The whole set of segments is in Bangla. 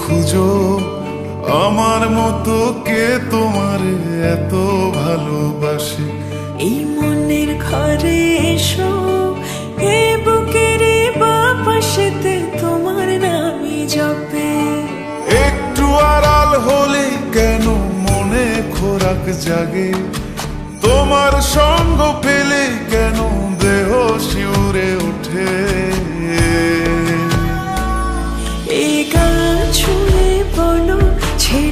খুঁজো আমার মতো কে তোমার এত ভালোবাসে? এই মনের ঘরে এসো এ বুকের বাপাশেতে তোমার নামই জপে। একটু আড়াল হলে কেন মনে খোরাক জাগে? তোমার সঙ্গ পেলে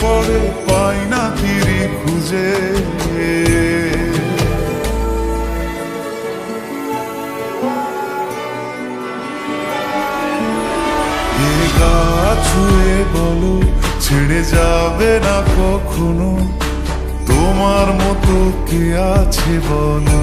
পড়ে পাই না ফিরি খুঁজে। গা ছুঁয়ে বলো, ছেড়ে যাবে না কখনো? তোমার মতো কে আছে বলো?